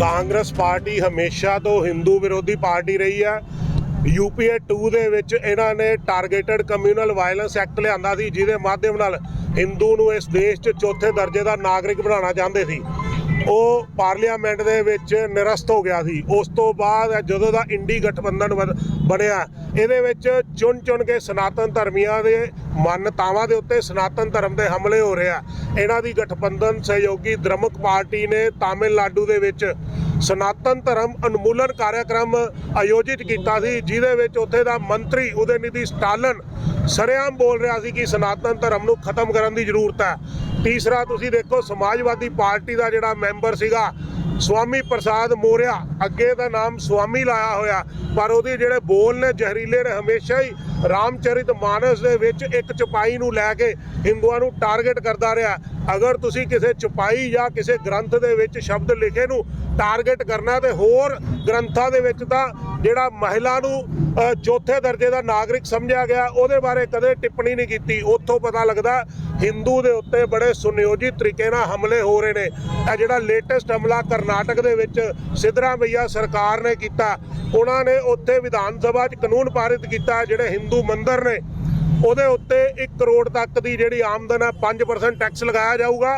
Congress party ਹਮੇਸ਼ਾ ਤੋਂ ਹਿੰਦੂ ਵਿਰੋਧੀ ਪਾਰਟੀ ਰਹੀ ਹੈ। ਯੂਪੀਏ 2 ਦੇ ਵਿੱਚ ਇਹਨਾਂ ਨੇ ਟਾਰਗੇਟਡ ਕਮਿਊਨਲ ਵਾਇਲੈਂਸ ਐਕਟ ਲਿਆਂਦਾ ਸੀ, ਜਿਹਦੇ ਮਾਧਿਅਮ ਨਾਲ ਹਿੰਦੂ ਨੂੰ ਇਸ ਦੇਸ਼ 'ਚ ਚੌਥੇ ਦਰਜੇ ਦਾ ਨਾਗਰਿਕ ਬਣਾਉਣਾ ਚਾਹੁੰਦੇ ਸੀ। ਉਹ ਪਾਰਲੀਮੈਂਟ ਦੇ ਵਿੱਚ ਨਿਰਸਤ ਹੋ ਗਿਆ ਸੀ। ਉਸ ਤੋਂ ਬਾਅਦ ਜਦੋਂ ਦਾ ਇੰਡੀ ਗਠਬੰਧਨ ਬਣ- ਬਣਿਆ, ਇਹਦੇ ਵਿੱਚ ਚੁਣ ਚੁਣ ਕੇ ਸਨਾਤਨ ਧਰਮੀਆਂ ਦੇ ਮਾਨਤਾਵਾਂ ਦੇ ਉੱਤੇ ਸਨਾਤਨ ਧਰਮ ਦੇ ਹਮਲੇ ਹੋ ਰਿਹਾ ਇਹਨਾਂ ਦੀ ਗਠਬੰਧਨ ਸਹਿਯੋਗੀ ਦ੍ਰਮਕ ਪਾਰਟੀ ਨੇ ਤਾਮਿਲਨਾਡੂ ਦੇ ਵਿੱਚ ਸਨਾਤਨ ਧਰਮ ਅਨਮੂਲਨ ਕਾਰਜਕ੍ਰਮ ਆਯੋਜਿਤ ਕੀਤਾ ਸੀ, ਜਿਹਦੇ ਵਿੱਚ ਉੱਥੇ ਦਾ ਮੰਤਰੀ ਉਦੈਨਿਧੀ ਸਟਾਲਨ ਸਰੇਆਮ ਬੋਲ ਰਿਹਾ ਸੀ ਕਿ ਸਨਾਤਨ ਧਰਮ ਨੂੰ ਖਤਮ ਕਰਨ ਦੀ ਜ਼ਰੂਰਤ ਹੈ। ਤੀਸਰਾ ਤੁਸੀਂ ਦੇਖੋ, ਸਮਾਜਵਾਦੀ ਪਾਰਟੀ ਦਾ ਜਿਹੜਾ ਮੈਂਬਰ ਸੀਗਾ, ਸਵਾਮੀ ਪ੍ਰਸਾਦ ਮੋਰਿਆ। ਅੱਗੇ ਦਾ ਨਾਮ ਸਵਾਮੀ ਲਾਇਆ ਹੋਇਆ, ਪਰ ਉਹਦੇ ਜਿਹੜੇ ਬੋਲ ਨੇ, ਜ਼ਹਿਰੀਲੇ ਨੇ, ਹਮੇਸ਼ਾ ਹੀ ਰਾਮਚਰਿਤ ਮਾਨਸ ਦੇ ਵਿੱਚ ਇੱਕ ਚਪਾਈ ਨੂੰ ਲੈ ਕੇ ਹਿੰਦੂਆਂ ਨੂੰ ਟਾਰਗੇਟ ਕਰਦਾ ਰਿਹਾ। ਅਗਰ ਤੁਸੀਂ ਕਿਸੇ ਚਪਾਈ ਜਾਂ ਕਿਸੇ ਗ੍ਰੰਥ ਦੇ ਵਿੱਚ ਸ਼ਬਦ ਲਿਖੇ ਨੂੰ ਟਾਰਗੇਟ ਕਰਨਾ ਤੇ ਹੋਰ ਗ੍ਰੰਥਾਂ ਦੇ ਵਿੱਚ ਤਾਂ ਜਿਹੜਾ ਮਹਿਲਾ ਨੂੰ ਚੌਥੇ ਦਰਜੇ ਦਾ ਨਾਗਰਿਕ ਸਮਝਿਆ ਗਿਆ, ਉਹਦੇ ਬਾਰੇ ਕਦੇ ਟਿੱਪਣੀ ਨਹੀਂ ਕੀਤੀ। ਉੱਥੋਂ ਪਤਾ ਲੱਗਦਾ ਹਿੰਦੂ ਦੇ ਉੱਤੇ ਬੜੇ ਸੁਨਿਯੋਜਿਤ ਤਰੀਕੇ ਨਾਲ ਹਮਲੇ ਹੋ ਰਹੇ ਨੇ। ਇਹ ਜਿਹੜਾ ਲੇਟੈਸਟ ਹਮਲਾ ਕਰਨਾਟਕ ਦੇ ਵਿੱਚ ਸਿੱਧਰਾਮਈਆ ਸਰਕਾਰ ਨੇ ਕੀਤਾ, ਉਹਨਾਂ ਨੇ ਉੱਥੇ ਵਿਧਾਨ ਸਭਾ 'ਚ ਕਾਨੂੰਨ ਪਾਰਿਤ ਕੀਤਾ, ਜਿਹੜੇ ਹਿੰਦੂ ਮੰਦਰ ਨੇ, ਉਹਦੇ ਉੱਤੇ 1 ਕਰੋੜ ਤੱਕ ਦੀ ਜਿਹੜੀ ਆਮਦਨ ਹੈ 5% ਟੈਕਸ ਲਗਾਇਆ ਜਾਊਗਾ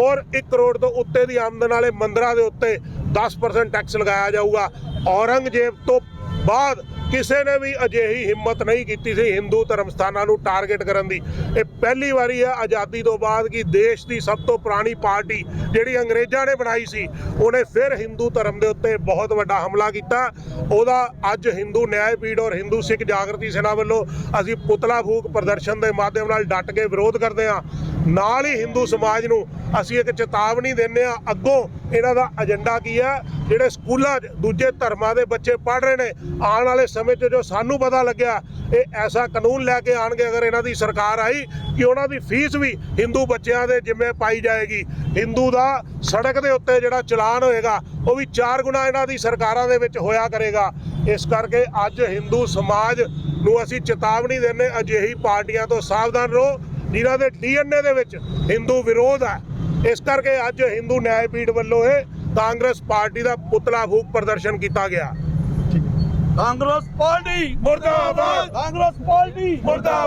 ਔਰ 1 ਕਰੋੜ ਤੋਂ ਉੱਤੇ ਦੀ ਆਮਦਨ ਵਾਲੇ ਮੰਦਰਾਂ ਦੇ ਉੱਤੇ 10% ਟੈਕਸ ਲਗਾਇਆ ਜਾਊਗਾ। ਔਰੰਗਜ਼ੇਬ ਤੋਂ ਬਾਅਦ ਕਿਸੇ ਨੇ ਵੀ ਅਜਿਹੀ ਹਿੰਮਤ ਨਹੀਂ ਕੀਤੀ ਸੀ ਹਿੰਦੂ ਧਰਮ ਸਥਾਨਾਂ ਨੂੰ ਟਾਰਗੇਟ ਕਰਨ ਦੀ। ਇਹ ਪਹਿਲੀ ਵਾਰੀ ਹੈ, ਆਜ਼ਾਦੀ ਤੋਂ ਬਾਅਦ ਕਿ ਦੇਸ਼ ਦੀ ਸਭ ਤੋਂ ਪੁਰਾਣੀ ਪਾਰਟੀ ਜਿਹੜੀ ਅੰਗਰੇਜ਼ਾਂ ਨੇ ਬਣਾਈ ਸੀ, ਉਹਨੇ ਫਿਰ ਹਿੰਦੂ ਧਰਮ ਦੇ ਉੱਤੇ ਬਹੁਤ ਵੱਡਾ ਹਮਲਾ ਕੀਤਾ। ਉਹਦਾ ਅੱਜ ਹਿੰਦੂ ਨਿਆਂ ਪੀੜ ਔਰ ਹਿੰਦੂ ਸਿੱਖ ਜਾਗਰਤੀ ਸੈਨਾ ਵੱਲੋਂ ਅਸੀਂ ਪੁਤਲਾ ਫੂਕ ਪ੍ਰਦਰਸ਼ਨ ਦੇ ਮਾਧਿਅਮ ਨਾਲ ਡਟ ਕੇ ਵਿਰੋਧ ਕਰਦੇ ਹਾਂ। ਨਾਲ ਹੀ ਹਿੰਦੂ ਸਮਾਜ ਨੂੰ ਅਸੀਂ ਇੱਕ ਚੇਤਾਵਨੀ ਦਿੰਦੇ ਆ ਅੱਗੋਂ ਇਹਨਾਂ ਦਾ ਏਜੰਡਾ ਕੀ ਹੈ? ਜਿਹੜੇ ਸਕੂਲਾਂ 'ਚ ਦੂਜੇ ਧਰਮਾਂ ਦੇ ਬੱਚੇ ਪੜ੍ਹ ਰਹੇ ਨੇ, ਆਉਣ ਵਾਲੇ ਸਮੇਂ 'ਚ ਜੋ ਸਾਨੂੰ ਪਤਾ ਲੱਗਿਆ, ਇਹ ਐਸਾ ਕਾਨੂੰਨ ਲੈ ਕੇ ਆਣਗੇ ਅਗਰ ਇਹਨਾਂ ਦੀ ਸਰਕਾਰ ਆਈ ਕਿ ਉਹਨਾਂ ਦੀ ਫੀਸ ਵੀ ਹਿੰਦੂ ਬੱਚਿਆਂ ਦੇ ਜਿੰਮੇ ਪਾਈ ਜਾਏਗੀ। ਹਿੰਦੂ ਦਾ ਸੜਕ ਦੇ ਉੱਤੇ ਜਿਹੜਾ ਚਲਾਨ ਹੋਏਗਾ, ਉਹ ਵੀ ਚਾਰ ਗੁਣਾ ਇਹਨਾਂ ਦੀ ਸਰਕਾਰਾਂ ਦੇ ਵਿੱਚ ਹੋਇਆ ਕਰੇਗਾ। ਇਸ ਕਰਕੇ ਅੱਜ ਹਿੰਦੂ ਸਮਾਜ ਨੂੰ ਅਸੀਂ ਚੇਤਾਵਨੀ ਦਿੰਦੇ ਅਜਿਹੀ ਪਾਰਟੀਆਂ ਤੋਂ ਸਾਵਧਾਨ ਰਹੋ। ਜਿਨ੍ਹਾਂ ਦੇ ਡੀਐਨਏ ਦੇ ਵਿੱਚ ਹਿੰਦੂ ਵਿਰੋਧ ਹੈ। ਇਸ ਕਰਕੇ ਅੱਜ ਹਿੰਦੂ ਨਿਆਂ ਪੀੜ ਵੱਲੋਂ ਇਹ ਕਾਂਗਰਸ ਪਾਰਟੀ ਦਾ ਪੁਤਲਾ ਫੂਕ ਪ੍ਰਦਰਸ਼ਨ ਕੀਤਾ ਗਿਆ। ਕਾਂਗਰਸ ਪਾਰਟੀ ਮੁਰਦਾਬਾਦ। ਕਾਂਗਰਸ ਪਾਰਟੀ ਮੁਰਦਾਬਾਦ।